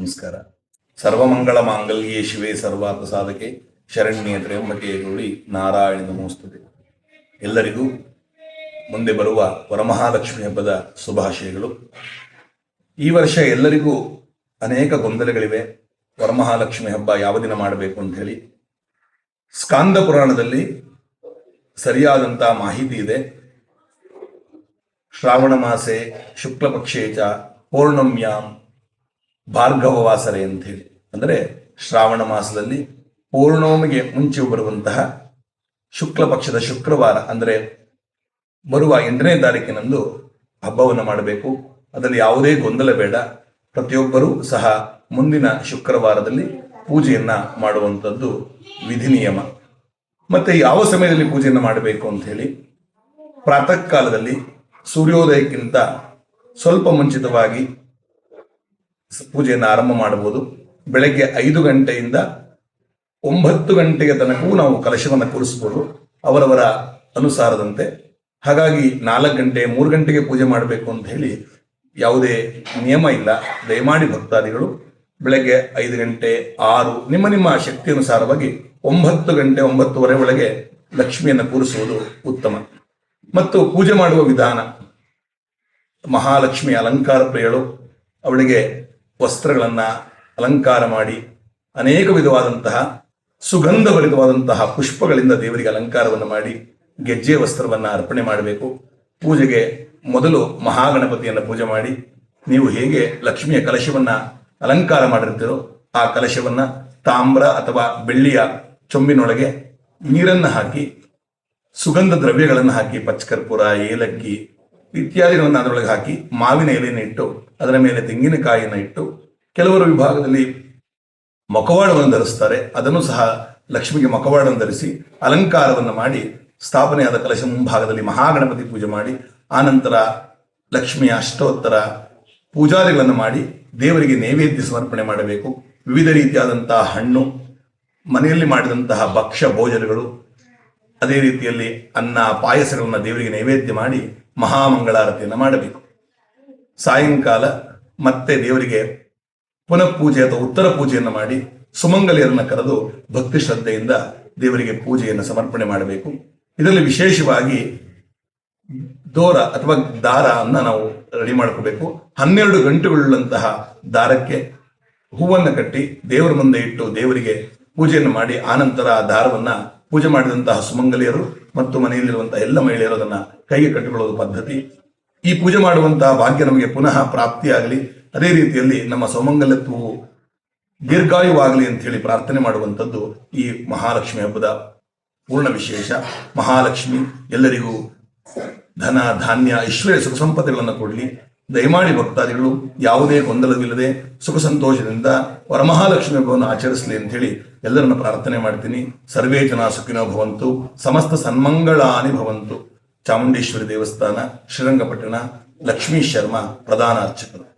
ನಮಸ್ಕಾರ. ಸರ್ವಮಂಗಳ ಮಾಂಗಲ್ಯೇ ಶಿವೇ ಸರ್ವಾರ್ಥ ಸಾಧಕೆ ಶರಣ್ಯ ತ್ರ್ಯಂಬಕೆ ಗೌರಿ ನಾರಾಯಣ ನಮೋಸ್ತದೆ ಎಲ್ಲರಿಗೂ ಮುಂದೆ ಬರುವ ವರಮಹಾಲಕ್ಷ್ಮಿ ಹಬ್ಬದ ಶುಭಾಶಯಗಳು. ಈ ವರ್ಷ ಎಲ್ಲರಿಗೂ ಅನೇಕ ಗೊಂದಲಗಳಿವೆ. ವರಮಹಾಲಕ್ಷ್ಮಿ ಹಬ್ಬ ಯಾವ ದಿನ ಮಾಡಬೇಕು ಅಂತ ಹೇಳಿ. ಸ್ಕಾಂದ ಪುರಾಣದಲ್ಲಿ ಸರಿಯಾದಂಥ ಮಾಹಿತಿ ಇದೆ. ಶ್ರಾವಣ ಮಾಸೆ ಶುಕ್ಲ ಪಕ್ಷೇಚ ಪೌರ್ಣಮ್ಯಾಂ ಭಾರ್ಗವ ವಾಸರೆ ಅಂತ ಹೇಳಿ ಅಂದರೆ ಶ್ರಾವಣ ಮಾಸದಲ್ಲಿ ಪೂರ್ಣೋಮಿಗೆ ಮುಂಚೆ ಬರುವಂತಹ ಶುಕ್ಲ ಪಕ್ಷದ ಶುಕ್ರವಾರ ಅಂದರೆ ಬರುವ ಎಂಟನೇ ತಾರೀಕಿನಂದು ಹಬ್ಬವನ್ನು ಮಾಡಬೇಕು. ಅದರಲ್ಲಿ ಯಾವುದೇ ಗೊಂದಲ ಬೇಡ. ಪ್ರತಿಯೊಬ್ಬರೂ ಸಹ ಮುಂದಿನ ಶುಕ್ರವಾರದಲ್ಲಿ ಪೂಜೆಯನ್ನ ಮಾಡುವಂಥದ್ದು ವಿಧಿ ನಿಯಮ. ಮತ್ತೆ ಯಾವ ಸಮಯದಲ್ಲಿ ಪೂಜೆಯನ್ನು ಮಾಡಬೇಕು ಅಂತ ಹೇಳಿ ಪ್ರಾತಃ ಕಾಲದಲ್ಲಿ ಸೂರ್ಯೋದಯಕ್ಕಿಂತ ಸ್ವಲ್ಪ ಮುಂಚಿತವಾಗಿ ಪೂಜೆಯನ್ನು ಆರಂಭ ಮಾಡಬಹುದು. ಬೆಳಗ್ಗೆ ಐದು ಗಂಟೆಯಿಂದ ಒಂಬತ್ತು ಗಂಟೆಗೆ ತನಕವೂ ನಾವು ಕಲಶವನ್ನು ಕೂರಿಸಬಹುದು. ಅವರವರ ಅನುಸಾರದಂತೆ. ಹಾಗಾಗಿ ನಾಲ್ಕು ಗಂಟೆ, ಮೂರು ಗಂಟೆಗೆ ಪೂಜೆ ಮಾಡಬೇಕು ಅಂತ ಹೇಳಿ ಯಾವುದೇ ನಿಯಮ ಇಲ್ಲ. ದಯಮಾಡಿ ಭಕ್ತಾದಿಗಳು, ಬೆಳಗ್ಗೆ ಐದು ಗಂಟೆ, ಆರು, ನಿಮ್ಮ ನಿಮ್ಮ ಶಕ್ತಿ ಅನುಸಾರವಾಗಿ ಒಂಬತ್ತು ಗಂಟೆ, ಒಂಬತ್ತುವರೆ ಒಳಗೆ ಲಕ್ಷ್ಮಿಯನ್ನು ಕೂರಿಸುವುದು ಉತ್ತಮ. ಮತ್ತು ಪೂಜೆ ಮಾಡುವ ವಿಧಾನ. ಮಹಾಲಕ್ಷ್ಮಿ ಅಲಂಕಾರ ಪ್ರಿಯಳು, ಅವಳಿಗೆ ವಸ್ತ್ರಗಳನ್ನ ಅಲಂಕಾರ ಮಾಡಿ ಅನೇಕ ವಿಧವಾದಂತಹ ಸುಗಂಧಭರಿತವಾದಂತಹ ಪುಷ್ಪಗಳಿಂದ ದೇವರಿಗೆ ಅಲಂಕಾರವನ್ನು ಮಾಡಿ ಗೆಜ್ಜೆ ವಸ್ತ್ರವನ್ನು ಅರ್ಪಣೆ ಮಾಡಬೇಕು. ಪೂಜೆಗೆ ಮೊದಲು ಮಹಾಗಣಪತಿಯನ್ನು ಪೂಜೆ ಮಾಡಿ. ನೀವು ಹೇಗೆ ಲಕ್ಷ್ಮಿಯ ಕಲಶವನ್ನು ಅಲಂಕಾರ ಮಾಡಿರ್ತೀರೋ ಆ ಕಲಶವನ್ನ ತಾಮ್ರ ಅಥವಾ ಬೆಳ್ಳಿಯ ಚೊಂಬಿನೊಳಗೆ ನೀರನ್ನು ಹಾಕಿ, ಸುಗಂಧ ದ್ರವ್ಯಗಳನ್ನು ಹಾಕಿ ಪಚ್ಚಕರ್ಪೂರ ಏಲಕ್ಕಿ ಇತ್ಯಾದಿಗಳನ್ನು ಅದರೊಳಗೆ ಹಾಕಿ ಮಾವಿನ ಎಲೆಯನ್ನು ಇಟ್ಟು, ಅದರ ಮೇಲೆ ತೆಂಗಿನಕಾಯಿಯನ್ನು ಇಟ್ಟು, ಕೆಲವರು ವಿಭಾಗದಲ್ಲಿ ಮೊಕವಾಡವನ್ನು ಧರಿಸ್ತಾರೆ. ಅದನ್ನು ಸಹ ಲಕ್ಷ್ಮಿಗೆ ಮೊಕವಾಡವನ್ನು ಧರಿಸಿ ಅಲಂಕಾರವನ್ನು ಮಾಡಿ ಸ್ಥಾಪನೆಯಾದ ಕಲಶ ಮುಂಭಾಗದಲ್ಲಿ ಮಹಾಗಣಪತಿ ಪೂಜೆ ಮಾಡಿ, ಆನಂತರ ಲಕ್ಷ್ಮಿಯ ಅಷ್ಟೋತ್ತರ ಪೂಜಾರಿಗಳನ್ನು ಮಾಡಿ ದೇವರಿಗೆ ನೈವೇದ್ಯ ಸಮರ್ಪಣೆ ಮಾಡಬೇಕು. ವಿವಿಧ ರೀತಿಯಾದಂತಹ ಹಣ್ಣು, ಮನೆಯಲ್ಲಿ ಮಾಡಿದಂತಹ ಭಕ್ಷ್ಯ ಭೋಜನಗಳು ಅದೇ ರೀತಿಯಲ್ಲಿ ಅನ್ನ ಪಾಯಸಗಳನ್ನ ದೇವರಿಗೆ ನೈವೇದ್ಯ ಮಾಡಿ ಮಹಾಮಂಗಳಾರತಿಯನ್ನು ಮಾಡಬೇಕು. ಸಾಯಂಕಾಲ ಮತ್ತೆ ದೇವರಿಗೆ ಪುನಃ ಪೂಜೆ ಅಥವಾ ಉತ್ತರ ಪೂಜೆಯನ್ನು ಮಾಡಿ ಸುಮಂಗಲಿಯರನ್ನ ಕರೆದು ಭಕ್ತಿ ಶ್ರದ್ಧೆಯಿಂದ ದೇವರಿಗೆ ಪೂಜೆಯನ್ನು ಸಮರ್ಪಣೆ ಮಾಡಬೇಕು. ಇದರಲ್ಲಿ ವಿಶೇಷವಾಗಿ ದೋರ ಅಥವಾ ದಾರ ಅನ್ನ ನಾವು ರೆಡಿ ಮಾಡ್ಕೋಬೇಕು. ಹನ್ನೆರಡು ಗಂಟೆಗಳುಳ್ಳಂತಹ ದಾರಕ್ಕೆ ಹೂವನ್ನು ಕಟ್ಟಿ ದೇವರ ಮುಂದೆ ಇಟ್ಟು ದೇವರಿಗೆ ಪೂಜೆಯನ್ನು ಮಾಡಿ ಆನಂತರ ಆ ದಾರವನ್ನ ಪೂಜೆ ಮಾಡಿದಂತಹ ಸುಮಂಗಲಿಯರು ಮತ್ತು ಮನೆಯಲ್ಲಿರುವಂತಹ ಎಲ್ಲ ಮಹಿಳೆಯರು ಅದನ್ನ ಕೈಗೆ ಕಟ್ಟಿಕೊಳ್ಳುವ ಪದ್ಧತಿ. ಈ ಪೂಜೆ ಮಾಡುವಂತಹ ಭಾಗ್ಯ ನಮಗೆ ಪುನಃ ಪ್ರಾಪ್ತಿಯಾಗಲಿ. ಅದೇ ರೀತಿಯಲ್ಲಿ ನಮ್ಮ ಸೌಮಂಗಲ್ಯತ್ವವು ದೀರ್ಘಾಯುವಾಗಲಿ ಅಂತ ಹೇಳಿ ಪ್ರಾರ್ಥನೆ ಮಾಡುವಂಥದ್ದು ಈ ಮಹಾಲಕ್ಷ್ಮಿ ಹಬ್ಬದ ಪೂರ್ಣ ವಿಶೇಷ. ಮಹಾಲಕ್ಷ್ಮಿ ಎಲ್ಲರಿಗೂ ಧನ, ಧಾನ್ಯ, ಐಶ್ವರ್ಯ ಸುಖ ಸಂಪತ್ತುಗಳನ್ನು ಕೊಡಲಿ. ದಯಮಾಡಿ ಭಕ್ತಾದಿಗಳು, ಯಾವುದೇ ಗೊಂದಲವಿಲ್ಲದೆ ಸುಖ ಸಂತೋಷದಿಂದ ವರಮಹಾಲಕ್ಷ್ಮಿ ಹಬ್ಬವನ್ನು ಆಚರಿಸಲಿ ಅಂತ ಹೇಳಿ ಎಲ್ಲರನ್ನ ಪ್ರಾರ್ಥನೆ ಮಾಡ್ತೀನಿ. ಸರ್ವೇ ಜನ ಸುಖಿನೋ ಭವಂತು, ಸಮಸ್ತ ಸನ್ಮಂಗಳಾನಿ ಭವಂತು. ಚಾಮುಂಡೇಶ್ವರಿ ದೇವಸ್ಥಾನ, ಶ್ರೀರಂಗಪಟ್ಟಣ, ಲಕ್ಷ್ಮೀ ಶರ್ಮಾ, ಪ್ರಧಾನ ಅರ್ಚಕರು.